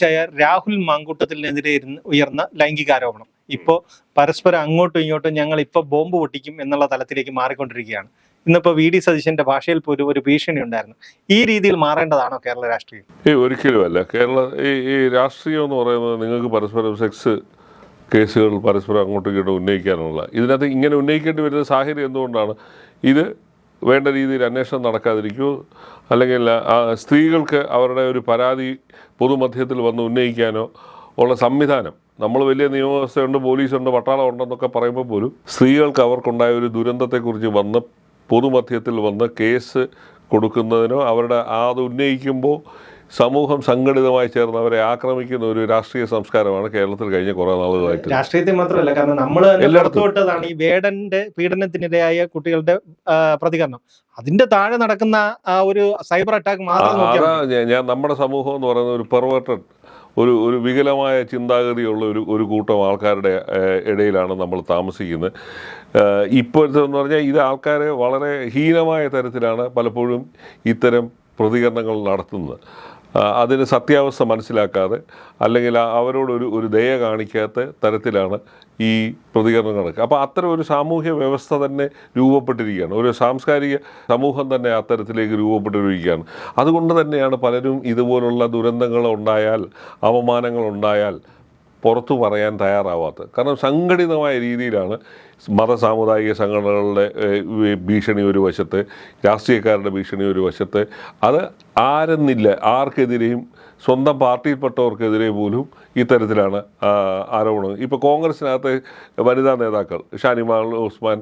ചായർ രാഹുൽ മാങ്കൂട്ടത്തിനെതിരെ ഉയർന്ന ലൈംഗികാരോപണം. ഇപ്പോൾ പരസ്പരം അങ്ങോട്ടും ഇങ്ങോട്ടും ഞങ്ങൾ ഇപ്പോൾ ബോംബ് പൊട്ടിക്കും എന്നുള്ള തലത്തിലേക്ക് മാറിക്കൊണ്ടിരിക്കുകയാണ്. ഇന്നിപ്പോൾ വി ഡി സതീശന്റെ ഭാഷയിൽ പോലും ഒരു ഭീഷണി ഉണ്ടായിരുന്നു. ഈ രീതിയിൽ മാറേണ്ടതാണോ കേരള രാഷ്ട്രീയം? ഒരിക്കലും ഒരിക്കലുമല്ല കേരള ഈ ഈ രാഷ്ട്രീയം എന്ന് പറയുന്നത് നിങ്ങൾക്ക് പരസ്പരം സെക്സ് കേസുകൾ പരസ്പരം അങ്ങോട്ടും ഇങ്ങോട്ടും ഉന്നയിക്കാനുള്ള. ഇതിനകത്ത് ഇങ്ങനെ ഉന്നയിക്കേണ്ടി വരുന്ന സാഹചര്യം എന്തുകൊണ്ടാണ്? ഇത് വേണ്ട രീതിയിൽ അന്വേഷണം നടക്കാതിരിക്കൂ. അല്ലെങ്കിൽ സ്ത്രീകൾക്ക് അവരുടെ ഒരു പരാതി പൊതുമധ്യത്തിൽ വന്ന് ഉന്നയിക്കാനോ ഉള്ള സംവിധാനം. നമ്മൾ വലിയ നിയമവ്യവസ്ഥയുണ്ട് പോലീസുണ്ട് പട്ടാളം ഉണ്ടെന്നൊക്കെ പറയുമ്പോൾ പോലും സ്ത്രീകൾക്ക് അവർക്കുണ്ടായ ഒരു ദുരന്തത്തെക്കുറിച്ച് വന്ന് പൊതുമധ്യത്തിൽ വന്ന് കേസ് കൊടുക്കുന്നതിനോ അവരുടെ അത് ഉന്നയിക്കുമ്പോൾ സമൂഹം സംഘടിതമായി ചേർന്ന് അവരെ ആക്രമിക്കുന്ന ഒരു രാഷ്ട്രീയ സംസ്കാരമാണ് കേരളത്തിൽ കഴിഞ്ഞ കുറെ നാളുകളായിട്ട്. രാഷ്ട്രീയത്തിൽ മാത്രമല്ല കാരണം നമ്മൾ എല്ലായിടത്തും. ഈ വേടന്റെ പീഡനത്തിനിരയായ കുട്ടികളുടെ പ്രതികരണം. അതിന്റെ താഴെ നടക്കുന്ന ആ ഒരു സൈബർ അറ്റാക്ക് മാത്രം ഞാൻ- നമ്മുടെ സമൂഹം എന്ന് പറയുന്ന ഒരു പെർവേർട്ടഡ് ഒരു ഒരു വികലമായ ചിന്താഗതിയുള്ള ഒരു ഒരു കൂട്ടം ആൾക്കാരുടെ ഇടയിലാണ് നമ്മൾ താമസിക്കുന്നത്. ഇപ്പോഴത്തെ എന്ന് പറഞ്ഞാൽ ഇത് ആൾക്കാരെ വളരെ ഹീനമായ തരത്തിലാണ് പലപ്പോഴും ഇത്തരം പ്രതികരണങ്ങൾ നടത്തുന്നത്. അതിന് സത്യാവസ്ഥ മനസ്സിലാക്കാതെ അല്ലെങ്കിൽ അവരോടൊരു ഒരു ദയ കാണിക്കാത്ത തരത്തിലാണ് ഈ പ്രതികരണം നടക്കുക. അപ്പോൾ അത്തരം ഒരു സാമൂഹ്യ വ്യവസ്ഥ തന്നെ രൂപപ്പെട്ടിരിക്കുകയാണ്. ഒരു സാംസ്കാരിക സമൂഹം തന്നെ അത്തരത്തിലേക്ക് രൂപപ്പെട്ടിരിക്കുകയാണ്. അതുകൊണ്ട് തന്നെയാണ് പലരും ഇതുപോലുള്ള ദുരന്തങ്ങൾ ഉണ്ടായാൽ അവമാനങ്ങൾ ഉണ്ടായാൽ പുറത്തു പറയാൻ തയ്യാറാവാത്തത്. കാരണം സംഘടിതമായ രീതിയിലാണ് മത സാമുദായിക സംഘടനകളുടെ ഭീഷണി ഒരു വശത്ത് രാഷ്ട്രീയക്കാരുടെ ഭീഷണി ഒരു വശത്ത് അത് ആരെന്നില്ല ആർക്കെതിരെയും സ്വന്തം പാർട്ടിയിൽപ്പെട്ടവർക്കെതിരെ പോലും ഇത്തരത്തിലാണ് ആരോപണം. ഇപ്പോൾ കോൺഗ്രസിനകത്ത് വനിതാ നേതാക്കൾ ഷാനിമാൾ ഉസ്മാൻ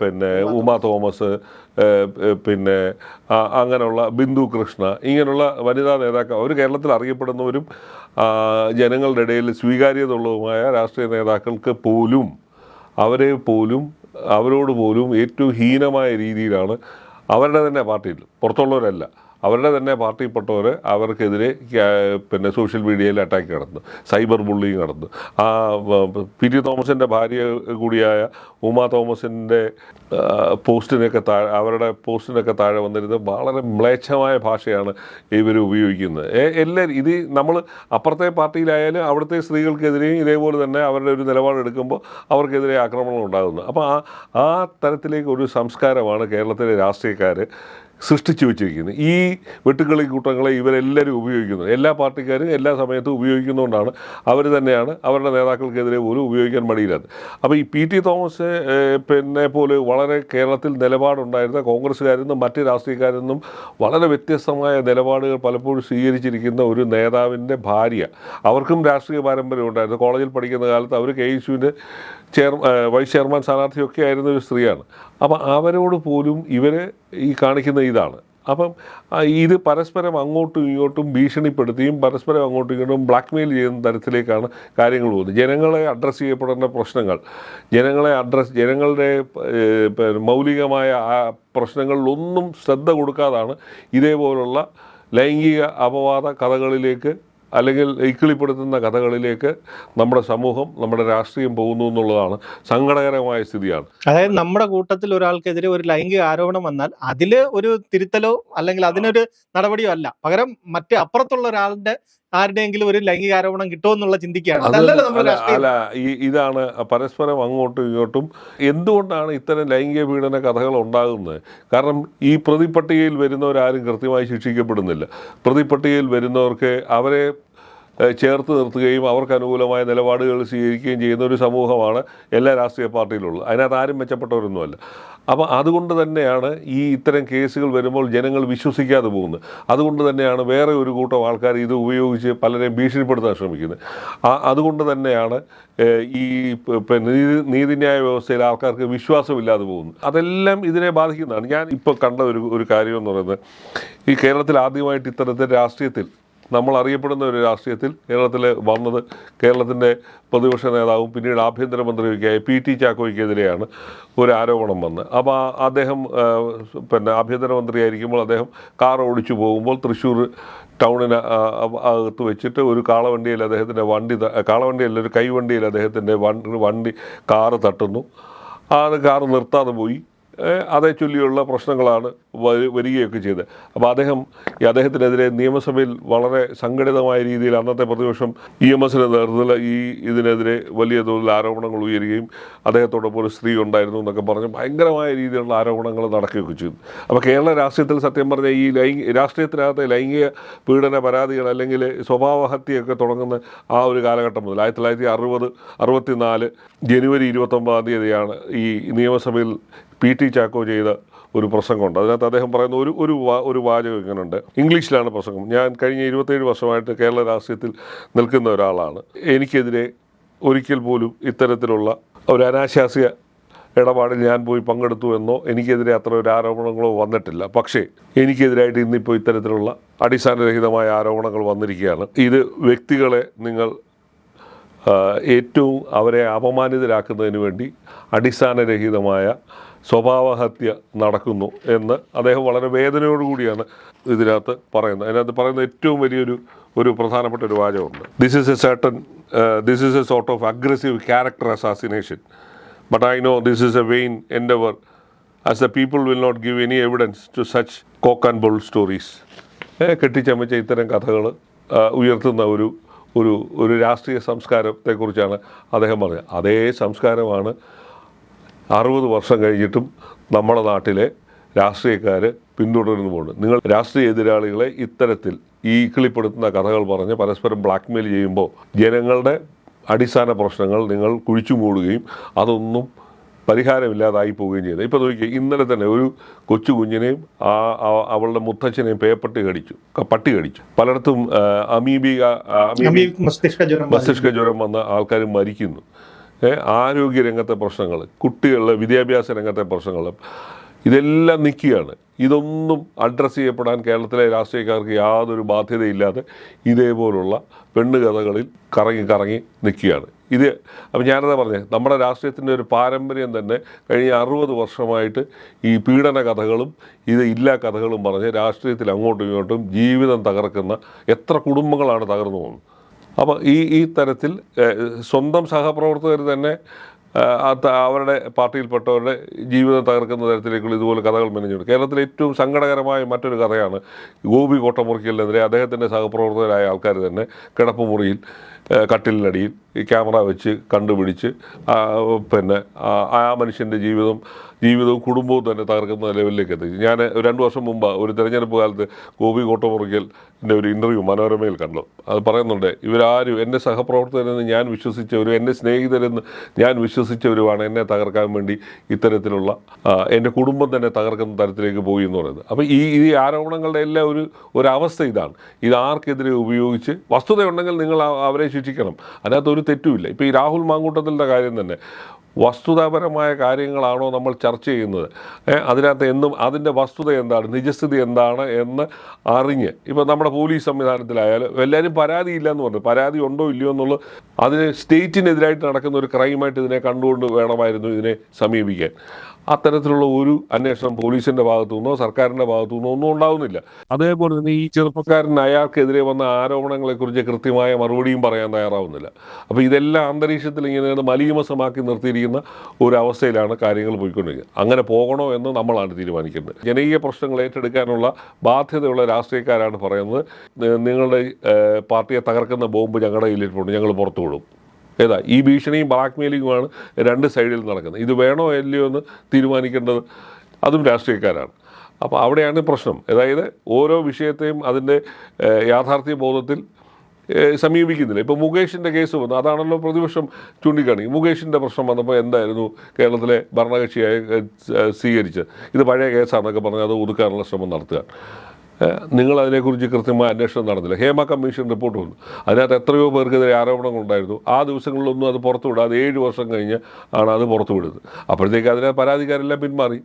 പിന്നെ ഉമ തോമസ്. പിന്നെ അങ്ങനെയുള്ള ബിന്ദു കൃഷ്ണ ഇങ്ങനെയുള്ള വനിതാ നേതാക്കൾ അവർ കേരളത്തിൽ അറിയപ്പെടുന്നവരും ജനങ്ങളുടെ ഇടയിൽ സ്വീകാര്യത ഉള്ളതുമായ രാഷ്ട്രീയ നേതാക്കൾക്ക് പോലും അവരെ പോലും അവരോട് പോലും ഏറ്റവും ഹീനമായ രീതിയിലാണ് അവരുടെ തന്നെ പാർട്ടിയിൽ പുറത്തുള്ളവരല്ല. അവരുടെ തന്നെ പാർട്ടിയിൽപ്പെട്ടവർ അവർക്കെതിരെ പിന്നെ സോഷ്യൽ മീഡിയയിൽ അറ്റാക്ക് നടന്നു സൈബർ ബുള്ളിങ് നടന്നു. ആ പി. ടി. തോമസിന്റെ ഭാര്യ കൂടിയായ ഉമ തോമസിന്റെ പോസ്റ്റിനൊക്കെ താഴെ അവരുടെ പോസ്റ്റിനൊക്കെ താഴെ വന്നിരുന്നത് വളരെ മ്ലേച്ഛമായ ഭാഷയാണ് ഇവർ ഉപയോഗിക്കുന്നത്. എല്ലാം ഇത് നമ്മൾ അപ്പുറത്തെ പാർട്ടിയിലായാലും അവിടുത്തെ സ്ത്രീകൾക്കെതിരെയും ഇതേപോലെ തന്നെ അവരുടെ ഒരു നിലപാടെടുക്കുമ്പോൾ അവർക്കെതിരെ ആക്രമണം ഉണ്ടാകുന്നു. അപ്പോൾ ആ ആ തരത്തിലേക്ക് ഒരു സംസ്കാരമാണ് കേരളത്തിലെ രാഷ്ട്രീയക്കാർ സൃഷ്ടിച്ചു വെച്ചിരിക്കുന്നത് ഈ വെട്ടുകളി കൂട്ടങ്ങളെ ഇവരെല്ലാവരും ഉപയോഗിക്കുന്നു. എല്ലാ പാർട്ടിക്കാരും എല്ലാ സമയത്തും ഉപയോഗിക്കുന്നതുകൊണ്ടാണ് അവർ തന്നെയാണ് അവരുടെ നേതാക്കൾക്കെതിരെ പോലും ഉപയോഗിക്കാൻ മടിയില്ലാത്തത്. അപ്പോൾ ഈ പി ടി തോമസ് പിന്നെ പോലെ വളരെ കേരളത്തിൽ നിലപാടുണ്ടായിരുന്ന കോൺഗ്രസ്സുകാരിൽ നിന്നും മറ്റ് രാഷ്ട്രീയക്കാരിൽ നിന്നും വളരെ വ്യത്യസ്തമായ നിലപാടുകൾ പലപ്പോഴും സ്വീകരിച്ചിരിക്കുന്ന ഒരു നേതാവിന്റെ ഭാര്യ. അവർക്കും രാഷ്ട്രീയ പാരമ്പര്യം ഉണ്ടായിരുന്നു. കോളേജിൽ പഠിക്കുന്ന കാലത്ത് അവർ കെ യുവിന്റെ ചെയർ വൈസ് ചെയർമാൻ സ്ഥാനാർത്ഥിയൊക്കെ ആയിരുന്ന ഒരു സ്ത്രീയാണ്. അപ്പം അവരോട് പോലും ഇവർ ഈ കാണിക്കുന്ന ഇതാണ്. അപ്പം ഇത് പരസ്പരം അങ്ങോട്ടും ഇങ്ങോട്ടും ഭീഷണിപ്പെടുത്തിയും പരസ്പരം അങ്ങോട്ടും ഇങ്ങോട്ടും ബ്ലാക്ക്മെയിൽ ചെയ്യുന്ന തരത്തിലേക്കാണ് കാര്യങ്ങൾ പോകുന്നത്. ജനങ്ങളെ അഡ്രസ്സ് ചെയ്യപ്പെടേണ്ട പ്രശ്നങ്ങൾ ജനങ്ങളെ അഡ്രസ്സ് ജനങ്ങളുടെ മൗലികമായ ആ പ്രശ്നങ്ങളിലൊന്നും ശ്രദ്ധ കൊടുക്കാതാണ് ഇതേപോലുള്ള ലൈംഗിക അപവാദ കഥകളിലേക്ക് അല്ലെങ്കിൽ ഇക്കിളിപ്പെടുത്തുന്ന കഥകളിലേക്ക് നമ്മുടെ സമൂഹം നമ്മുടെ രാഷ്ട്രീയം പോകുന്നു എന്നുള്ളതാണ് സങ്കടകരമായ സ്ഥിതിയാണ്. അതായത് നമ്മുടെ കൂട്ടത്തിൽ ഒരാൾക്കെതിരെ ഒരു ലൈംഗിക ആരോപണം വന്നാൽ അതിൽ ഒരു തിരുത്തലോ അല്ലെങ്കിൽ അതിനൊരു നടപടിയോ അല്ല. പകരം മറ്റേ അപ്പുറത്തുള്ള ഒരാളുടെ ആരുടെയെങ്കിലും ഒരു ലൈംഗിക ആരോപണം കിട്ടുമെന്നുള്ള ചിന്തിക്കുകയാണ്. അല്ല ഈ ഇതാണ് പരസ്പരം അങ്ങോട്ടും ഇങ്ങോട്ടും എന്തുകൊണ്ടാണ് ഇത്തരം ലൈംഗിക പീഡന കഥകൾ ഉണ്ടാകുന്നത്? കാരണം ഈ പ്രതിപട്ടികയിൽ വരുന്നവരാരും കൃത്യമായി ശിക്ഷിക്കപ്പെടുന്നില്ല. പ്രതിപട്ടികയിൽ വരുന്നവർക്ക് അവരെ ചേർത്ത് നിർത്തുകയും അവർക്ക് അനുകൂലമായ നിലപാടുകൾ സ്വീകരിക്കുകയും ചെയ്യുന്ന ഒരു സമൂഹമാണ് എല്ലാ രാഷ്ട്രീയ പാർട്ടിയിലുള്ളത്. അതിനകത്ത് ആരും മെച്ചപ്പെട്ടവരൊന്നുമല്ല. അപ്പോൾ അതുകൊണ്ട് തന്നെയാണ് ഈ ഇത്തരം കേസുകൾ വരുമ്പോൾ ജനങ്ങൾ വിശ്വസിക്കാതെ പോകുന്നത്. അതുകൊണ്ട് തന്നെയാണ് വേറെ ഒരു കൂട്ടം ആൾക്കാർ ഇത് ഉപയോഗിച്ച് പലരെയും ഭീഷണിപ്പെടുത്താൻ ശ്രമിക്കുന്നത്. അതുകൊണ്ട് തന്നെയാണ് ഈ നീതി നീതിന്യായ വ്യവസ്ഥയിൽ ആൾക്കാർക്ക് വിശ്വാസമില്ലാതെ പോകുന്നു അതെല്ലാം ഇതിനെ ബാധിക്കുന്നതാണ്. ഞാൻ ഇപ്പോൾ കണ്ട ഒരു ഒരു കാര്യം എന്ന് പറയുന്നത് ഈ കേരളത്തിൽ ആദ്യമായിട്ട് ഇത്തരത്തിൽ രാഷ്ട്രീയത്തിൽ നമ്മൾ അറിയപ്പെടുന്ന ഒരു രാഷ്ട്രീയത്തിൽ കേരളത്തിൽ വന്നത് കേരളത്തിന്റെ പ്രതിപക്ഷ നേതാവും പിന്നീട് ആഭ്യന്തരമന്ത്രിയൊക്കെയായ പി ടി ചാക്കോയ്ക്കെതിരെയാണ് ഒരു ആരോപണം വന്ന്. അപ്പോൾ അദ്ദേഹം പിന്നെ ആഭ്യന്തരമന്ത്രിയായിരിക്കുമ്പോൾ അദ്ദേഹം കാർ ഓടിച്ചു പോകുമ്പോൾ തൃശ്ശൂർ ടൗണിന് അകത്ത് വെച്ചിട്ട് ഒരു കാളവണ്ടിയിൽ അദ്ദേഹത്തിന്റെ വണ്ടി കാളവണ്ടിയല്ല ഒരു കൈവണ്ടിയിൽ അദ്ദേഹത്തിന്റെ വണ്ടി കാറ് തട്ടുന്നു. ആ കാറ് നിർത്താതെ പോയി. അതേ ചൊല്ലിയുള്ള പ്രശ്നങ്ങളാണ് വരികയൊക്കെ ചെയ്ത്. അപ്പോൾ അദ്ദേഹം ഈ അദ്ദേഹത്തിനെതിരെ നിയമസഭയിൽ വളരെ സംഘടിതമായ രീതിയിൽ അന്നത്തെ പ്രതിപക്ഷം ഇ എം എസിന്റെ നേതൃത്വത്തിൽ ഈ ഇതിനെതിരെ വലിയ തോതിൽ ആരോപണങ്ങൾ ഉയരുകയും അദ്ദേഹത്തോടൊപ്പം ഒരു സ്ത്രീ ഉണ്ടായിരുന്നു എന്നൊക്കെ പറഞ്ഞ് ഭയങ്കരമായ രീതിയിലുള്ള ആരോപണങ്ങൾ നടക്കുകയൊക്കെ ചെയ്തു. അപ്പോൾ കേരള രാഷ്ട്രീയത്തിൽ സത്യം പറഞ്ഞ ഈ ലൈംഗിക രാഷ്ട്രീയത്തിനകത്തെ ലൈംഗിക പീഡന പരാതികൾ അല്ലെങ്കിൽ സ്വഭാവഹത്യയൊക്കെ തുടങ്ങുന്ന ആ ഒരു കാലഘട്ടം മുതൽ ആയിരത്തി തൊള്ളായിരത്തി അറുപത് അറുപത്തിനാല് ജനുവരി ഇരുപത്തൊമ്പതാം തീയതിയാണ് ഈ നിയമസഭയിൽ പി ടി ചാക്കോ ചെയ്ത ഒരു പ്രസംഗമുണ്ട്. അതിനകത്ത് അദ്ദേഹം പറയുന്ന ഒരു ഒരു ഒരു വാചകം ഇങ്ങനെയുണ്ട് ഇംഗ്ലീഷിലാണ് പ്രസംഗം. ഞാൻ കഴിഞ്ഞ ഇരുപത്തേഴ് വർഷമായിട്ട് കേരള രാഷ്ട്രീയത്തിൽ നിൽക്കുന്ന ഒരാളാണ്. എനിക്കെതിരെ ഒരിക്കൽ പോലും ഇത്തരത്തിലുള്ള ഒരു അനാശാസ്യ ഇടപാടിൽ ഞാൻ പോയി പങ്കെടുത്തു എന്നോ എനിക്കെതിരെ അത്ര ഒരു ആരോപണങ്ങളോ വന്നിട്ടില്ല. പക്ഷേ എനിക്കെതിരായിട്ട് ഇന്നിപ്പോൾ ഇത്തരത്തിലുള്ള അടിസ്ഥാനരഹിതമായ ആരോപണങ്ങൾ വന്നിരിക്കുകയാണ്. ഇത് വ്യക്തികളെ നിങ്ങൾ ഏറ്റവും അവരെ അപമാനിതരാക്കുന്നതിന് വേണ്ടി അടിസ്ഥാനരഹിതമായ സ്വഭാവഹത്യ നടക്കുന്നു എന്ന് അദ്ദേഹം വളരെ വേദനയോടുകൂടിയാണ് ഇതിനകത്ത് പറയുന്നത്. അതിനകത്ത് പറയുന്ന ഏറ്റവും വലിയൊരു ഒരു പ്രധാനപ്പെട്ട ഒരു വാചകമുണ്ട്. This is a certain this is a sort of aggressive character assassination but I know this is a vain endeavour as the people will not give any evidence to such cock and bull stories കെട്ടിച്ചമച്ച ഇത്തരം കഥകൾ ഉയർത്തുന്ന ഒരു ഒരു ഒരു രാഷ്ട്രീയ സംസ്കാരത്തെക്കുറിച്ചാണ് അദ്ദേഹം പറഞ്ഞത്. അതേ സംസ്കാരമാണ് അറുപത് വർഷം കഴിഞ്ഞിട്ടും നമ്മുടെ നാട്ടിലെ രാഷ്ട്രീയക്കാർ പിന്തുടരുന്നുമുണ്ട്. നിങ്ങൾ രാഷ്ട്രീയ എതിരാളികളെ ഇത്തരത്തിൽ ഈ കിളിപ്പെടുത്തുന്ന കഥകൾ പറഞ്ഞ് പരസ്പരം ബ്ലാക്ക്മെയിൽ ചെയ്യുമ്പോൾ ജനങ്ങളുടെ അടിസ്ഥാന പ്രശ്നങ്ങൾ നിങ്ങൾ കുഴിച്ചു മൂടുകയും അതൊന്നും പരിഹാരമില്ലാതായി പോവുകയും ചെയ്തു. ഇപ്പോൾ നോക്കിയാൽ ഇന്നലെ തന്നെ ഒരു കൊച്ചു കുഞ്ഞിനെയും ആ അവളുടെ മുത്തച്ഛനെയും പേപ്പട്ടി കടിച്ചു. പട്ടി കടിച്ചു. പലയിടത്തും അമീബിക മസ്തിഷ്ക ജ്വരം വന്ന ആൾക്കാർ മരിക്കുന്നു. ആരോഗ്യ രംഗത്തെ പ്രശ്നങ്ങൾ കുട്ടികളുടെ വിദ്യാഭ്യാസ രംഗത്തെ പ്രശ്നങ്ങൾ ഇതെല്ലാം നിൽക്കുകയാണ്. ഇതൊന്നും അഡ്രസ്സ് ചെയ്യപ്പെടാൻ കേരളത്തിലെ രാഷ്ട്രീയക്കാർക്ക് യാതൊരു ബാധ്യതയില്ലാതെ ഇതേപോലുള്ള പെണ്ണുകഥകളിൽ കറങ്ങി കറങ്ങി നിൽക്കുകയാണ്. ഇത് അപ്പം ഞാനതാ പറഞ്ഞത് നമ്മുടെ രാഷ്ട്രീയത്തിന്റെ ഒരു പാരമ്പര്യം തന്നെ കഴിഞ്ഞ അറുപത് വർഷമായിട്ട് ഈ പീഡന കഥകളും ഇത് ഇല്ലാ കഥകളും പറഞ്ഞ് രാഷ്ട്രീയത്തിൽ അങ്ങോട്ടും ഇങ്ങോട്ടും ജീവിതം തകർക്കുന്ന എത്ര കുടുംബങ്ങളാണ് തകർന്നു പോകുന്നത്. അപ്പോൾ ഈ ഈ തരത്തിൽ സ്വന്തം സഹപ്രവർത്തകർ തന്നെ അവരുടെ പാർട്ടിയിൽപ്പെട്ടവരുടെ ജീവിതം തകർക്കുന്ന തരത്തിലേക്കുള്ള ഇതുപോലെ കഥകൾ മെനഞ്ഞുണ്ട് കേരളത്തിലെ ഏറ്റവും സങ്കടകരമായ മറ്റൊരു കഥയാണ് ഗോപി കോട്ടമുറിക്കലിനെതിരെ അദ്ദേഹത്തിന്റെ സഹപ്രവർത്തകരായ ആൾക്കാർ തന്നെ കിടപ്പുമുറിയിൽ കട്ടിലിനടിയിൽ ഈ ക്യാമറ വെച്ച് കണ്ടുപിടിച്ച് പിന്നെ ആ മനുഷ്യന്റെ ജീവിതം ജീവിതവും കുടുംബവും തന്നെ തകർക്കുന്ന ലെവലിലേക്ക് എത്തി. ഞാൻ രണ്ട് വർഷം മുമ്പ് ഒരു തെരഞ്ഞെടുപ്പ് കാലത്ത് ഗോപി കോട്ടമുറിക്കലിന്റെ ഒരു ഇന്റർവ്യൂ മനോരമയിൽ കണ്ടു. അത് പറയുന്നുണ്ട് ഇവരാരും എന്റെ സഹപ്രവർത്തകരെന്ന് ഞാൻ വിശ്വസിച്ചവരും എന്റെ സ്നേഹിതരെന്ന് ഞാൻ വിശ്വസിച്ചവരുമാണ് എന്നെ തകർക്കാൻ വേണ്ടി ഇത്തരത്തിലുള്ള എന്റെ കുടുംബം തന്നെ തകർക്കുന്ന തരത്തിലേക്ക് പോയി എന്ന് പറയുന്നത്. അപ്പോൾ ഈ ഈ ആരോപണങ്ങളുടെ എല്ലാം ഒരു ഒരു അവസ്ഥ ഇതാണ്. ഇത് ആർക്കെതിരെ ഉപയോഗിച്ച് വസ്തുതയുണ്ടെങ്കിൽ നിങ്ങൾ അവരെ ശിക്ഷിക്കണം അതിനകത്ത് ഒരു തെറ്റുമില്ല. ഇപ്പോൾ ഈ രാഹുൽ മാങ്കൂട്ടത്തിന്റെ കാര്യം തന്നെ വസ്തുതാപരമായ കാര്യങ്ങളാണോ നമ്മൾ ചർച്ച ചെയ്യുന്നത്? അതിനകത്ത് എന്നും അതിന്റെ വസ്തുത എന്താണ് നിജസ്ഥിതി എന്താണ് എന്ന് അറിഞ്ഞ്. ഇപ്പോൾ നമ്മുടെ പോലീസ് സംവിധാനത്തിലായാലും എല്ലാവരും പരാതിയില്ല എന്ന് പറഞ്ഞു. പരാതി ഉണ്ടോ ഇല്ലയോ എന്നുള്ളത് അതിന് സ്റ്റേറ്റിനെതിരായിട്ട് നടക്കുന്ന ഒരു ക്രൈമായിട്ട് ഇതിനെ കണ്ടുകൊണ്ട് വേണമായിരുന്നു ഇതിനെ സമീപിക്കാൻ. അത്തരത്തിലുള്ള ഒരു അന്വേഷണം പോലീസിന്റെ ഭാഗത്തു നിന്നോ സർക്കാരിന്റെ ഭാഗത്തു നിന്നോ ഒന്നും ഉണ്ടാവുന്നില്ല. അതേപോലെ തന്നെ ഈ ചെറുപ്പക്കാരൻ അയാൾക്കെതിരെ വന്ന ആരോപണങ്ങളെക്കുറിച്ച് കൃത്യമായ മറുപടിയും പറയാൻ തയ്യാറാവുന്നില്ല. അപ്പോൾ ഇതെല്ലാം അന്തരീക്ഷത്തിൽ ഇങ്ങനെ മലീമസമാക്കി നിർത്തിയിരിക്കുന്ന ഒരു അവസ്ഥയിലാണ് കാര്യങ്ങൾ പോയിക്കൊണ്ടിരിക്കുന്നത്. അങ്ങനെ പോകണോ എന്ന് നമ്മളാണ് തീരുമാനിക്കുന്നത് ജനകീയ പ്രശ്നങ്ങൾ ഏറ്റെടുക്കാനുള്ള ബാധ്യതയുള്ള രാഷ്ട്രീയക്കാരാണ് പറയുന്നത്. നിങ്ങളുടെ പാർട്ടിയെ തകർക്കുന്ന ബോംബ് ഞങ്ങളുടെ കയ്യിലിട്ടുണ്ട് ഞങ്ങൾ പുറത്തു വിടും. ഏതാ? ഈ ഭീഷണിയും ബ്ലാക്ക്മെയിലിങ്ങുമാണ് രണ്ട് സൈഡിൽ നടക്കുന്നത്. ഇത് വേണോ അല്ലയോ എന്ന് തീരുമാനിക്കേണ്ടത് അതും രാഷ്ട്രീയക്കാരാണ്. അപ്പോൾ അവിടെയാണ് പ്രശ്നം. അതായത് ഓരോ വിഷയത്തെയും അതിന്റെ യാഥാർത്ഥ്യ ബോധത്തിൽ സമീപിക്കുന്നില്ല. ഇപ്പോൾ മുകേഷിന്റെ കേസ് വന്നു. അതാണല്ലോ പ്രതിപക്ഷം ചൂണ്ടിക്കാണിക്കും മുകേഷിന്റെ പ്രശ്നം വന്നപ്പോൾ എന്തായിരുന്നു കേരളത്തിലെ ഭരണകക്ഷിയായി സ്വീകരിച്ചത്? ഇത് പഴയ കേസാണെന്നൊക്കെ പറഞ്ഞ് അത് ഒതുക്കാനുള്ള ശ്രമം നടത്തുക. നിങ്ങൾ അതിനെക്കുറിച്ച് കൃത്യമായ അന്വേഷണം നടന്നില്ല. ഹേമ കമ്മീഷൻ റിപ്പോർട്ട് വന്നു. അതിനകത്ത് എത്രയോ പേർക്കെതിരെ ആരോപണങ്ങളുണ്ടായിരുന്നു ആ ദിവസങ്ങളിലൊന്നും അത് പുറത്തുവിടാതെ ഏഴ് വർഷം കഴിഞ്ഞ് ആണ് അത് പുറത്തുവിടുന്നത്. അപ്പോഴത്തേക്ക് അതിനെ പരാതിക്കാരെല്ലാം പിന്മാറി.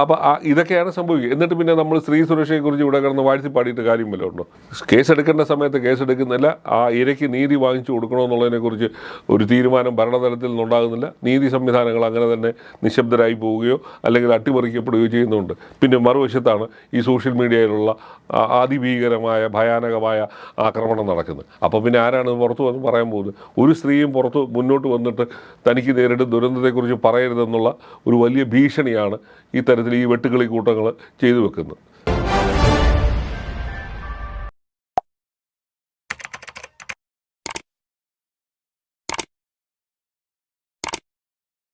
അപ്പോൾ ഇതൊക്കെയാണ് സംഭവിക്കുക. എന്നിട്ട് പിന്നെ നമ്മൾ സ്ത്രീ സുരക്ഷയെക്കുറിച്ച് ഇവിടെ കിടന്ന് വാഴ്ത്തി പാടിയിട്ട് കാര്യം വല്ല ഉണ്ടോ കേസെടുക്കേണ്ട സമയത്ത് കേസെടുക്കുന്നില്ല. ആ ഇരയ്ക്ക് നീതി വാങ്ങിച്ചു കൊടുക്കണമെന്നുള്ളതിനെക്കുറിച്ച് ഒരു തീരുമാനം ഭരണതലത്തിൽ നിന്നുണ്ടാകുന്നില്ല നീതി സംവിധാനങ്ങൾ അങ്ങനെ തന്നെ നിശബ്ദരായി പോവുകയോ അല്ലെങ്കിൽ അട്ടിമറിക്കപ്പെടുകയോ ചെയ്യുന്നുണ്ട്. പിന്നെ മറുവശത്താണ് ഈ സോഷ്യൽ മീഡിയയിലുള്ള അതിഭീകരമായ ഭയാനകമായ ആക്രമണം നടക്കുന്നത്. അപ്പോൾ പിന്നെ ആരാണ് പുറത്തു വന്ന് പറയാൻ പോകുന്നത്? ഒരു സ്ത്രീയും പുറത്ത് മുന്നോട്ട് വന്നിട്ട് തനിക്ക് നേരിട്ട് ദുരന്തത്തെക്കുറിച്ച് പറയരുതെന്നുള്ള ഒരു വലിയ ഭീഷണിയാണ് ഇത്തരത്തിൽ ഈ വെട്ടുകളി കൂട്ടങ്ങൾ ചെയ്തു വെക്കുന്നത്